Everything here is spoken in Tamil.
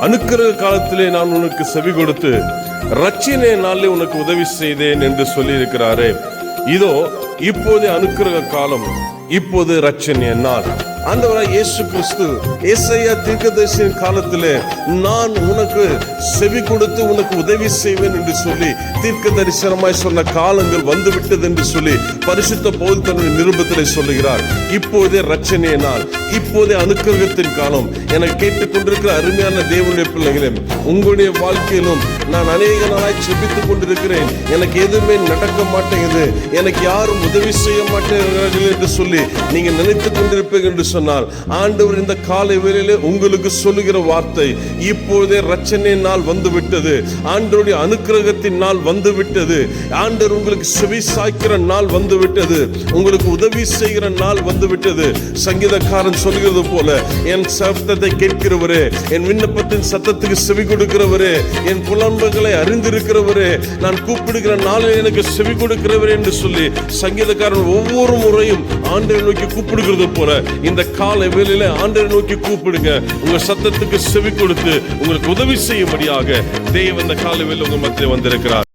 அனுக்கிரக காலத்திலே நான் உனக்கு செவி கொடுத்து ரட்சினை நாளிலே உனக்கு உதவி செய்தேன் என்று சொல்லி இருக்கிறாரே இதோ இப்போது அனுக்கிரக காலம் இப்போது ரட்சணிய நாள். ஆண்டவராய் இயேசு கிறிஸ்து ஏசையா தீர்க்கதரிசியின் காலத்திலே நான் உனக்கு செவி கொடுத்து உனக்கு உதவி செய்வேன் என்று சொல்லி தீர்க்க தரிசனமாய் சொன்ன காலங்கள் வந்து விட்டது என்று சொல்லி பரிசுத்த போல் தன்னுடைய நிருபத்தில் சொல்லுகிறார். இப்போதே ரட்சணிய நாள் இப்போதே அனுக்கிரகத்தின் காலம். என கேட்டுக்கொண்டிருக்கிற அருமையான தேவனுடைய பிள்ளைகளே உங்களுடைய வாழ்க்கையிலும் நான் அநேக நாளாய் செபித்துக் கொண்டிருக்கிறேன். எனக்கு எதுவுமே நடக்க மாட்டேங்குது. எனக்கு யாரும் உதவி செய்ய மாட்டேங்கிறார்கள் என்று சொல்லி நீங்க நினைத்துக் கொண்டிருப்பீர்கள் என்று சொன்னால் ஆண்டவர் இந்த காலை வேளையிலே உங்களுக்கு சொல்லுகிற வார்த்தை இப்பொழுதே ரச்சனை நாள் வந்துவிட்டது. ஆண்டருடைய அனுக்கிரகத்தின் நாள் வந்துவிட்டது. ஆண்டவர் உங்களுக்கு செவி சாய்க்கிற நாள் வந்துவிட்டது. உங்களுக்கு உதவி செய்கிற நாள் வந்துவிட்டது. சங்கீதக்காரன் சொல்கிறது போல என் சத்தத்தை கேட்கிறவரே என் விண்ணப்பத்தின் சத்தத்துக்கு செவி கொடுக்கிறவரே என் புலம்புகளை அறிந்திருக்கிறவரே நான் கூப்பிடுகிற நாளில் எனக்கு செவி கொடுக்கிறவரே என்று சொல்லி சங்கீதக்காரன் ஒவ்வொரு முறையும் ஆண்டை நோக்கி கூப்பிடுகிறது போல இந்த காலை வேலையில ஆண்டரை நோக்கி கூப்பிடுங்க. உங்க சத்தத்துக்கு செவி கொடுத்து உங்களுக்கு உதவி செய்யும்படியாக தேவ இந்த காலை வேலை உங்க மத்திய வந்திருக்கிறார்.